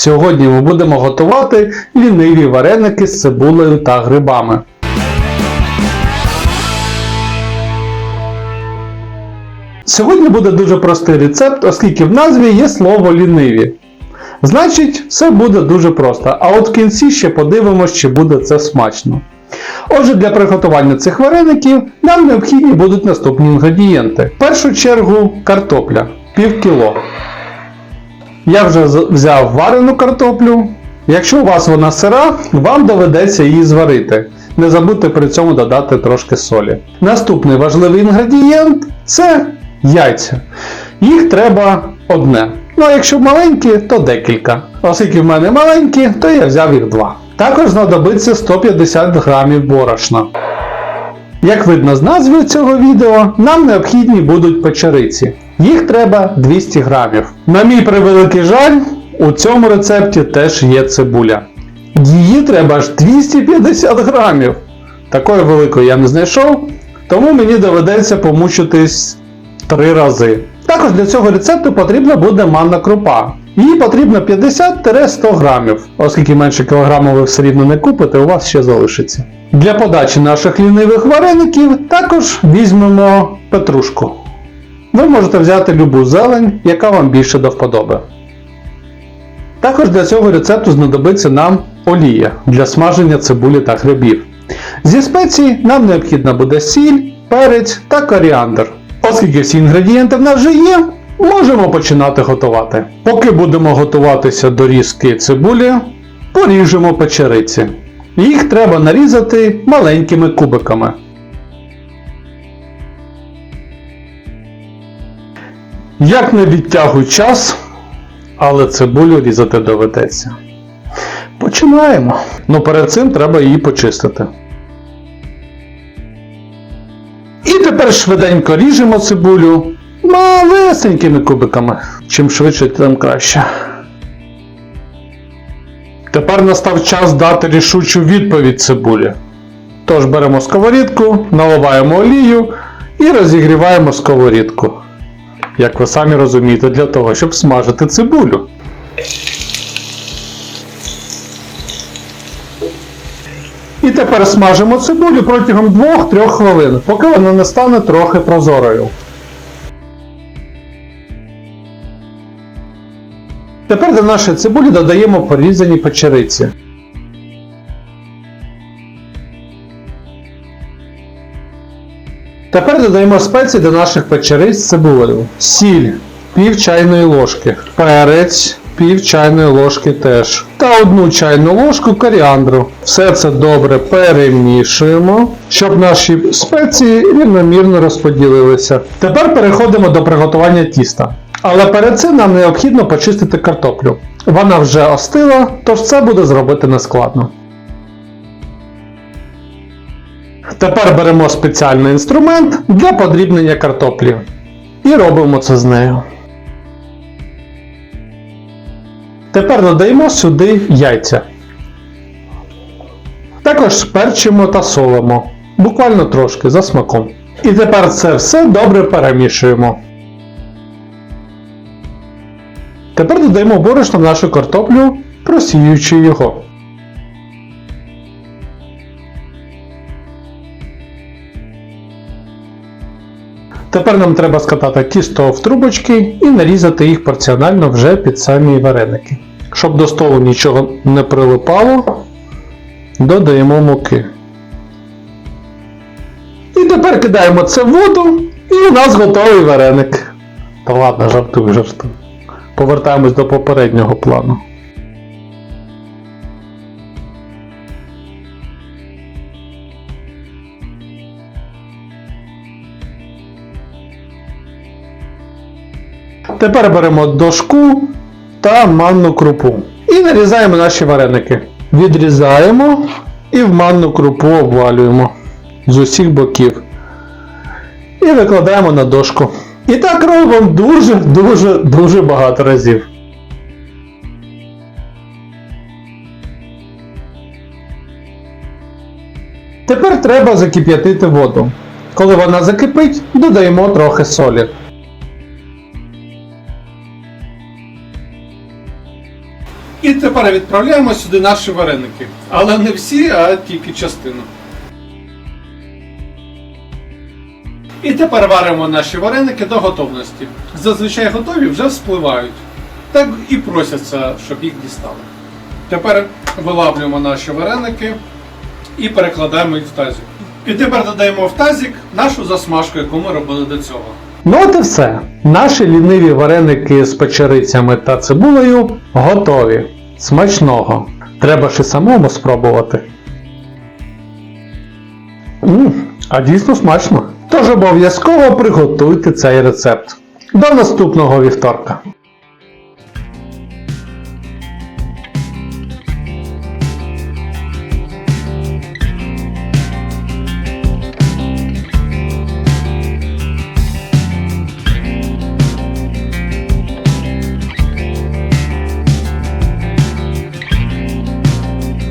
Сьогодні ми будемо готувати ліниві вареники з цибулею та грибами. Сьогодні буде дуже простий рецепт, оскільки в назві є слово ліниві. Значить, все буде дуже просто, а от в кінці ще подивимось, чи буде це смачно. Отже, для приготування цих вареників нам необхідні будуть наступні інгредієнти. В першу чергу картопля пів кіло. Я вже взяв варену картоплю. Якщо у вас вона сира, вам доведеться її зварити. Не забудьте при цьому додати трошки солі. Наступний важливий інгредієнт це яйця. Їх треба одне. Ну а якщо маленькі, то декілька. Оскільки в мене маленькі, то я взяв їх два. Також знадобиться 150 грамів борошна. Як видно з назви цього відео, нам необхідні будуть печериці. Їх треба 200 грамів. На мій превеликий жаль, у цьому рецепті теж є цибуля. Її треба аж 250 грамів. Такої великої я не знайшов, тому мені доведеться помучитись три рази. Також для цього рецепту потрібна буде манна крупа. Її потрібно 50-100 грамів, оскільки менше кілограму ви все рівно не купите, у вас ще залишиться. Для подачі наших лінивих вареників також візьмемо петрушку. Ви можете взяти любу зелень, яка вам більше до вподоби. Також для цього рецепту знадобиться нам олія для смаження цибулі та грибів. Зі спецій нам необхідна буде сіль, перець та коріандр. Оскільки всі інгредієнти в нас вже є, можемо починати готувати. Поки будемо готуватися до різки цибулі, поріжемо печериці. Їх треба нарізати маленькими кубиками. Як не відтягуй час, але цибулю різати доведеться. Починаємо. Ну перед цим треба її почистити. І тепер швиденько ріжемо цибулю малесенькими кубиками. Чим швидше, тим краще. Тепер настав час дати рішучу відповідь цибулі. Тож беремо сковорідку, наливаємо олію і розігріваємо сковорідку. Як ви самі розумієте, для того, щоб смажити цибулю. І тепер смажимо цибулю протягом 2-3 хвилин, поки вона не стане трохи прозорою. Тепер до нашої цибулі додаємо порізані печериці. Тепер додаємо спеції до наших печериць з цибулею. Сіль пів чайної ложки, перець пів чайної ложки теж. Та одну чайну ложку коріандру. Все це добре перемішуємо, щоб наші спеції рівномірно розподілилися. Тепер переходимо до приготування тіста. Але перед цим нам необхідно почистити картоплю. Вона вже остила, тож це буде зробити нескладно. Тепер беремо спеціальний інструмент для подрібнення картоплі. І робимо це з нею. Тепер додаємо сюди яйця. Також перчимо та солимо. Буквально трошки за смаком. І тепер це все добре перемішуємо. Тепер додаємо борошно в нашу картоплю, просіюючи його. Тепер нам треба скатати тісто в трубочки і нарізати їх порціонально вже під самі вареники. Щоб до столу нічого не прилипало, додаємо муки. І тепер кидаємо це в воду, і у нас готовий вареник. Та ладно, жартую, жартую. Повертаємось до попереднього плану. Тепер беремо дошку та манну крупу. І нарізаємо наші вареники. Відрізаємо і в манну крупу обвалюємо з усіх боків. І викладаємо на дошку. І так робимо дуже-дуже дуже багато разів. Тепер треба закип'ятити воду. Коли вона закипить, додаємо трохи солі. І тепер відправляємо сюди наші вареники. Але не всі, а тільки частину. І тепер варимо наші вареники до готовності. Зазвичай готові вже вспливають. Так і просяться, щоб їх дістали. Тепер вилавлюємо наші вареники і перекладаємо їх в тазик. І тепер додаємо в тазик нашу засмажку, яку ми робили до цього. Ну от і все. Наші ліниві вареники з печерицями та цибулею готові. Смачного. Треба ще самому спробувати. М, а дійсно смачно. Тож обов'язково приготуйте цей рецепт. До наступного вівторка.